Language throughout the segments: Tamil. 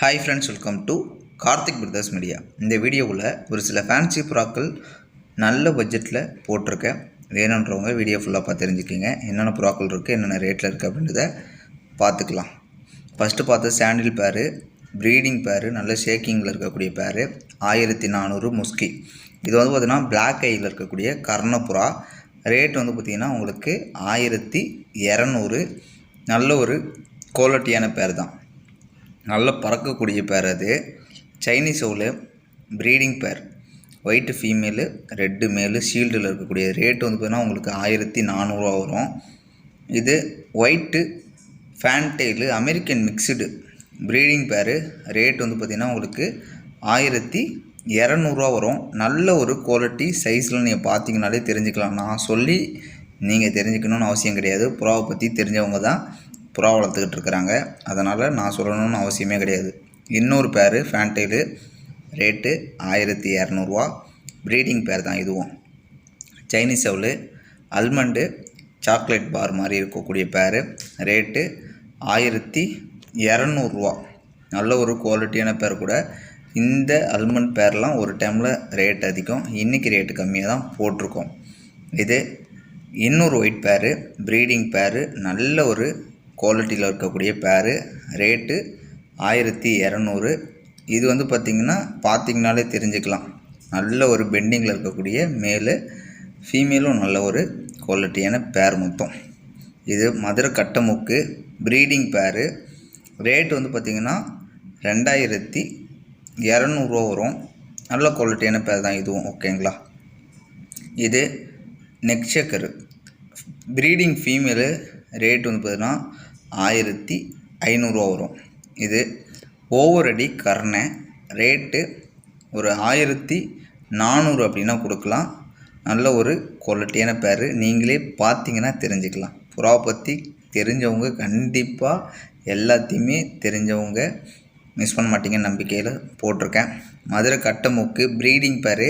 Hi friends welcome to Karthik brothers media இந்த வீடியோவில் ஒரு சில ஃபேன்சி புறாக்கள் நல்ல பட்ஜெட்டில் போட்டிருக்கேன். வேணுன்றவங்க வீடியோ ஃபுல்லாக பார்த்து தெரிஞ்சுக்கிங்க. என்னென்ன புறாக்கள் இருக்குது என்னென்ன ரேட்டில் இருக்குது அப்படின்றத பார்த்துக்கலாம். ஃபஸ்ட்டு பார்த்து சாண்டில் பேரு ப்ரீடிங் பேரு நல்ல ஷேக்கிங்கில் இருக்கக்கூடிய பேரு ஆயிரத்தி நானூறு முஸ்கி. இது வந்து பார்த்திங்கன்னா பிளாக் ஐயில் இருக்கக்கூடிய கர்ணப்புறா ரேட் வந்து பார்த்திங்கன்னா உங்களுக்கு ஆயிரத்தி இரநூறு. நல்ல ஒரு குவாலிட்டியான பேர் தான். நல்ல பறக்கக்கூடிய பேர் அது. Chinese owl breeding bird white female red male ஷீல்டில் இருக்கக்கூடிய ரேட் வந்து பார்த்தீங்கன்னா உங்களுக்கு ஆயிரத்தி நானூறுரூவா வரும். இது white fantail American mixed breeding pair rate வந்து பார்த்திங்கன்னா உங்களுக்கு ஆயிரத்தி இரநூறுவா வரும். நல்ல ஒரு குவாலிட்டி சைஸில் நீங்கள் பார்த்தீங்கனாலே தெரிஞ்சுக்கலாம். நான் சொல்லி நீங்கள் தெரிஞ்சுக்கணும்னு அவசியம் கிடையாது. புறாவை பற்றி தெரிஞ்சவங்க தான். புறா வளர்த்துக்கிட்டு இருக்கிறாங்க. அதனால் நான் சொல்லணும்னு அவசியமே கிடையாது. இன்னொரு பேர் ஃபேன்டெயிலு ரேட்டு ஆயிரத்தி இரநூறுவா. ப்ரீடிங் பேர் தான் இதுவும். சைனீஸ் செவலு அல்மண்டு சாக்லேட் பார் மாதிரி இருக்கக்கூடிய பேர். ரேட்டு ஆயிரத்தி இரநூறுவா. நல்ல ஒரு குவாலிட்டியான பேர் கூட. இந்த அல்மண்ட் பேர்லாம் ஒரு டைமில் ரேட் அதிகம். இன்றைக்கி ரேட்டு கம்மியாக தான் போட்டிருக்கோம். இது இன்னொரு ஒயிட் பேரு ப்ரீடிங் பேரு. நல்ல ஒரு குவாலிட்டியில் இருக்கக்கூடிய பேரு ரேட்டு ஆயிரத்தி இரநூறு. இது வந்து பார்த்திங்கன்னா பார்த்திங்கனாலே தெரிஞ்சுக்கலாம். நல்ல ஒரு பெண்டிங்கில் இருக்கக்கூடிய மேலு ஃபீமேலும் நல்ல ஒரு குவாலிட்டியான பேர் மொத்தம். இது மதுரை கட்டமுக்கு ப்ரீடிங் பேரு ரேட் வந்து பார்த்திங்கன்னா ரெண்டாயிரத்தி இரநூறுவா வரும். நல்ல குவாலிட்டியான பேர் தான் இதுவும் ஓகேங்களா இது நெக்ஷக்கரு ப்ரீடிங் ஃபீமேலு ரேட் வந்து பார்த்தீங்கன்னா ஆயிரத்தி ஐநூறுரூவா வரும். இது ஓவரடி அடி கர்ணை ரேட்டு ஒரு ஆயிரத்தி நானூறு அப்படின்னா கொடுக்கலாம். நல்ல ஒரு குவாலிட்டியான பேர். நீங்களே பார்த்தீங்கன்னா தெரிஞ்சுக்கலாம். புறாவை பற்றி தெரிஞ்சவங்க கண்டிப்பாக எல்லாத்தையுமே தெரிஞ்சவங்க மிஸ் பண்ண மாட்டீங்கன்னு நம்பிக்கையில் போட்டிருக்கேன். மதுரை கட்டமுக்கு ப்ரீடிங் பேர்.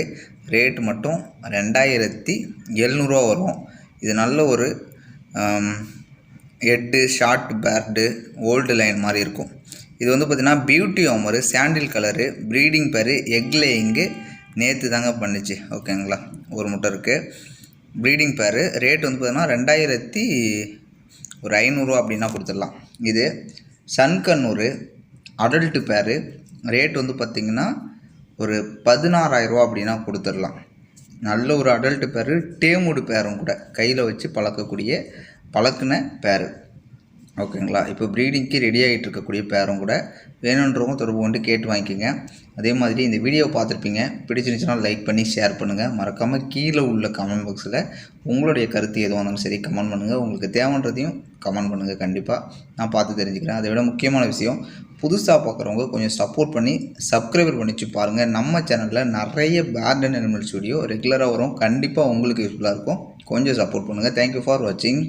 ரேட் மட்டும் ரெண்டாயிரத்தி எழுநூறுவா வரும். இது நல்ல ஒரு head short bird old line மாதிரி இருக்கும். இது வந்து பார்த்திங்கன்னா beauty homer sandal colour breeding pair egg laying நேற்று தாங்க பண்ணுச்சு. ஓகேங்களா? ஒரு முட்டை இருக்குது ப்ரீடிங் பேரு ரேட் வந்து பார்த்திங்கன்னா ரெண்டாயிரத்தி ஒரு ஐநூறுரூவா அப்படின்னா கொடுத்துடலாம். இது சன்கண்ணூர் அடல்ட்டு பேரு ரேட் வந்து பார்த்திங்கன்னா ஒரு பதினாறாயிரரூவா அப்படின்னா கொடுத்துடலாம். நல்ல ஒரு அடல்ட்டு பேர் டேமுடு பேரும் கூட கையில் வச்சு பழக்கக்கூடிய பழக்கின பேர். ஓகேங்களா? இப்போ ப்ரீடிங்க்கு ரெடி ஆகிட்டு இருக்கக்கூடிய பேரும் கூட வேணுன்றவங்க தொடர்பு கொண்டு கேட்டு வாங்கிக்கோங்க. அதே மாதிரி இந்த வீடியோவை பார்த்துருப்பீங்க. பிடிச்சிருந்துச்சுன்னா லைக் பண்ணி ஷேர் பண்ணுங்கள் மறக்காமல் கீழே உள்ள கமெண்ட் பாக்ஸில் உங்களுடைய கருத்து எதுவாக இருந்தாலும் சரி கமெண்ட் பண்ணுங்கள் உங்களுக்கு தேவைன்றதையும் கமெண்ட் பண்ணுங்கள் கண்டிப்பாக நான் பார்த்து தெரிஞ்சுக்கிறேன். அதை விட முக்கியமான விஷயம் புதுசாக பார்க்குறவங்க கொஞ்சம் சப்போர்ட் பண்ணி சப்ஸ்கிரைபர் பண்ணிச்சு பாருங்கள் நம்ம சேனலில் நிறைய பேர்ட் அண்ட் அனிமல்ஸ் வீடியோ ரெகுலராக வரும். கண்டிப்பாக உங்களுக்கு யூஸ்ஃபுல்லாக இருக்கும். கொஞ்சம் சப்போர்ட் பண்ணுங்கள் தேங்க்யூ ஃபார் வாட்சிங்